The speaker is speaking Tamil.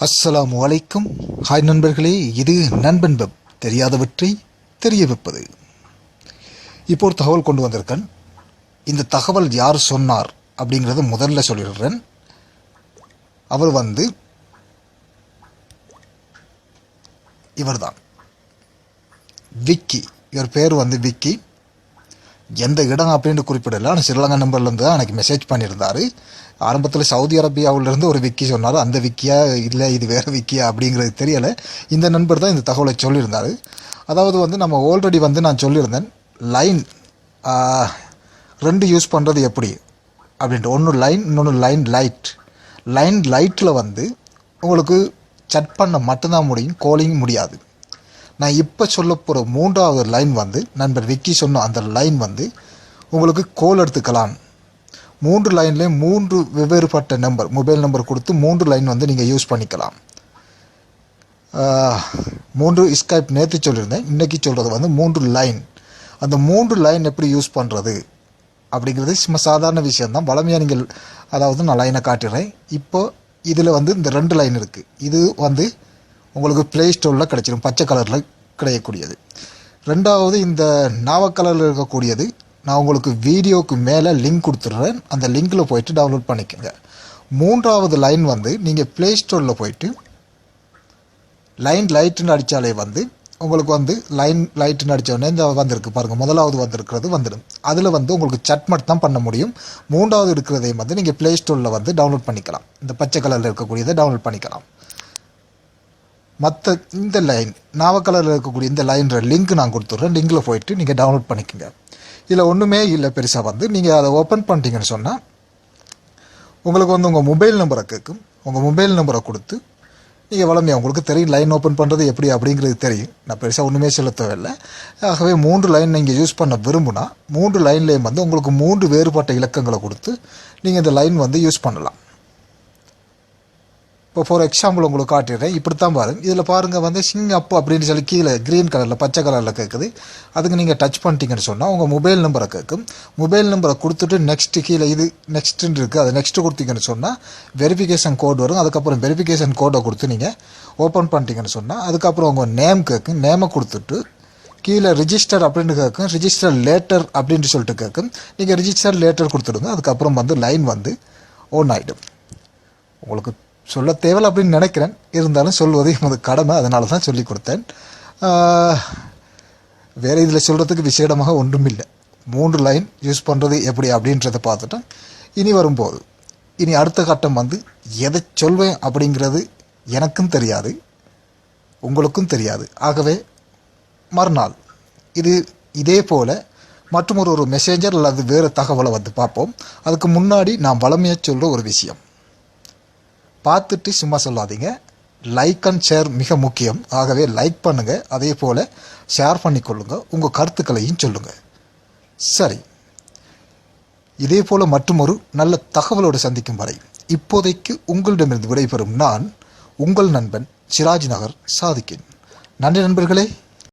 அஸ்ஸலாம் வலைக்கும் ஹாய் நண்பர்களே இது நண்பன் வெப். தெரியாதவற்றை தெரிய வைப்பது. இப்போ ஒரு தகவல் கொண்டு வந்திருக்கேன். இந்த தகவல் யார் சொன்னார் அப்படிங்கிறத முதல்ல சொல்லிடுறேன். அவர் வந்து இவர்தான். விக்கி. இவர் பேர் வந்து விக்கி. எந்த இடம் அப்படின்னு குறிப்பிடல. ஆனால் ஸ்ரீலங்கா நம்பர்லேருந்து தான் எனக்கு மெசேஜ் பண்ணியிருந்தாரு. ஆரம்பத்தில் சவுதி அரேபியாவிலேருந்து ஒரு விக்கி சொன்னார். அந்த விக்கியா இல்லை இது வேறு விக்கியா அப்படிங்கிறது தெரியலை. இந்த நண்பர் தான் இந்த தகவலை சொல்லியிருந்தார். அதாவது வந்து நம்ம ஆல்ரெடி வந்து நான் சொல்லியிருந்தேன் லைன் ரெண்டு யூஸ் பண்ணுறது எப்படி? அப்படின்ட்டு. ஒன்று லைன் இன்னொன்று லைன் லைட் லைன் லைட்டில் வந்து உங்களுக்கு சட் பண்ண மட்டும்தான் முடியும் கோலிங் முடியாது. நான் இப்போ சொல்ல போகிற மூன்றாவது லைன் வந்து நண்பர் விக்கி சொன்ன அந்த லைன் வந்து உங்களுக்கு கோல் எடுத்துக்கலாம். மூன்று லைன்லேயும் மூன்று வெவ்வேறுபட்ட நம்பர் மொபைல் நம்பர் கொடுத்து மூன்று லைன் வந்து நீங்கள் யூஸ் பண்ணிக்கலாம். மூன்று ஸ்கைப் நேற்று சொல்லியிருந்தேன் இன்றைக்கி சொல்கிறது வந்து மூன்று லைன் அந்த மூன்று லைன் எப்படி யூஸ் பண்ணுறது அப்படிங்கிறது சும்மா சாதாரண விஷயந்தான் வளமையாக நீங்கள் அதாவது நான் லைனை காட்டுறேன் இப்போ இதில் வந்து இந்த ரெண்டு லைன் இருக்குது இது வந்து உங்களுக்கு ப்ளே ஸ்டோரில் கிடச்சிடும் பச்சை கலரில் கிடைக்கக்கூடியது ரெண்டாவது இந்த நாவக்கலரில் இருக்கக்கூடியது நான் உங்களுக்கு வீடியோவுக்கு மேலே லிங்க் கொடுத்துட்றேன். அந்த லிங்க்கில் போயிட்டு டவுன்லோட் பண்ணிக்கோங்க. மூன்றாவது லைன் வந்து நீங்கள் ப்ளே ஸ்டோரில் போயிட்டு லைன் லைட்டுன்னு அடித்தாலே வந்து உங்களுக்கு வந்து லைன் லைட்டுன்னு அடித்தோடனே இந்த வந்திருக்கு. பாருங்கள் முதலாவது வந்திருக்கிறது வந்துடும். அதில் வந்து உங்களுக்கு சட் மட்டும் தான் பண்ண முடியும். மூன்றாவது இருக்கிறதையும் வந்து நீங்கள் ப்ளே ஸ்டோரில் வந்து டவுன்லோட் பண்ணிக்கலாம். இந்த பச்சை கலரில் இருக்கக்கூடியதை டவுன்லோட் பண்ணிக்கலாம். மற்ற இந்த லைன் நாவக்கலரில் இருக்கக்கூடிய இந்த லைன்ற லிங்க் நான் கொடுத்துட்றேன். லிங்கில் போயிட்டு நீங்கள் டவுன்லோட் பண்ணிக்கோங்க. இதில் ஒன்றுமே இல்லை பெருசாக வந்து. நீங்கள் அதை ஓப்பன் பண்ணிட்டீங்கன்னு சொன்னால் உங்களுக்கு வந்து உங்கள் மொபைல் நம்பரை கேட்கும் உங்கள் மொபைல் நம்பரை கொடுத்து நீங்கள் வளமையாக உங்களுக்கு தெரியும் லைன் ஓப்பன் பண்ணுறது எப்படி அப்படிங்கிறது தெரியும். நான் பெருசாக ஒன்றுமே சொல்ல தேவையில்லை. ஆகவே மூன்று லைன் நீங்கள் யூஸ் பண்ண விரும்புனா மூன்று லைன்லேயும் வந்து உங்களுக்கு மூன்று வேறுபட்ட இலக்கங்களை கொடுத்து நீங்கள் இந்த லைன் வந்து யூஸ் பண்ணலாம். இப்போ ஃபார் எக்ஸாம்பிள் உங்களுக்கு காட்டிடுறேன். இப்படித்தான் பாருங்க. இதில் பாருங்கள் வந்து சிங் அப் அப்படின்னு சொல்லி கீழே க்ரீன் கலரில் பச்சை கலரில் கேட்குது அதுக்கு நீங்கள் டச் பண்ணிட்டீங்கன்னு சொன்னால் உங்கள் மொபைல் நம்பரை கேட்கும் மொபைல் நம்பரை கொடுத்துட்டு நெக்ஸ்ட்டு கீழே இது நெக்ஸ்ட்டுன்னு இருக்குது அது நெக்ஸ்ட்டு கொடுத்தீங்கன்னு சொன்னால் வெரிஃபிகேஷன் கோட் வரும். அதுக்கப்புறம் வெரிஃபிகேஷன் கோடை கொடுத்து நீங்கள் ஓப்பன் பண்ணிட்டீங்கன்னு சொன்னால் அதுக்கப்புறம் உங்கள் நேம் கேட்கும் நேமை கொடுத்துட்டு கீழே ரிஜிஸ்டர் அப்படின்னு கேட்கும் ரிஜிஸ்டர் லேட்டர் அப்படின்ட்டு சொல்லிட்டு கேட்கும் நீங்கள் ரிஜிஸ்டர் லேட்டர் கொடுத்துடுங்க. அதுக்கப்புறம் வந்து லைன் வந்து ஓன் ஆகிடும் உங்களுக்கு சொல்ல தேவையில்ல அப்படின்னு நினைக்கிறேன். இருந்தாலும் சொல்வது எமது கடமை அதனால தான் சொல்லி கொடுத்தேன் வேறு இதில் சொல்கிறதுக்கு விசேடமாக ஒன்றும் இல்லை மூன்று லைன் யூஸ் பண்ணுறது எப்படி அப்படின்றத பார்த்துட்டேன். இனி வரும்போது இனி அடுத்த கட்டம் வந்து எதை சொல்வேன் அப்படிங்கிறது எனக்கும் தெரியாது உங்களுக்கும் தெரியாது. ஆகவே மறுநாள் இது இதே போல் மற்றும் ஒரு ஒரு மெசேஞ்சர் அல்லது வேறு தகவலை வந்து பார்ப்போம். அதுக்கு முன்னாடி நான் வளமையாக சொல்கிற ஒரு விஷயம். பார்த்துட்டு சும்மா சொல்லாதீங்க. லைக் அண்ட் ஷேர் மிக முக்கியம். ஆகவே லைக் பண்ணுங்கள் அதே போல் ஷேர் பண்ணிக்கொள்ளுங்கள் உங்கள் கருத்துக்களையும் சொல்லுங்கள் சரி. இதே போல் மற்றொரு நல்ல தகவலோடு சந்திக்கும் வரை இப்போதைக்கு உங்களிடமிருந்து விடைபெறும் நான் உங்கள் நண்பன் சிராஜ் நகர் சாதிக்கின். நன்றி நண்பர்களே.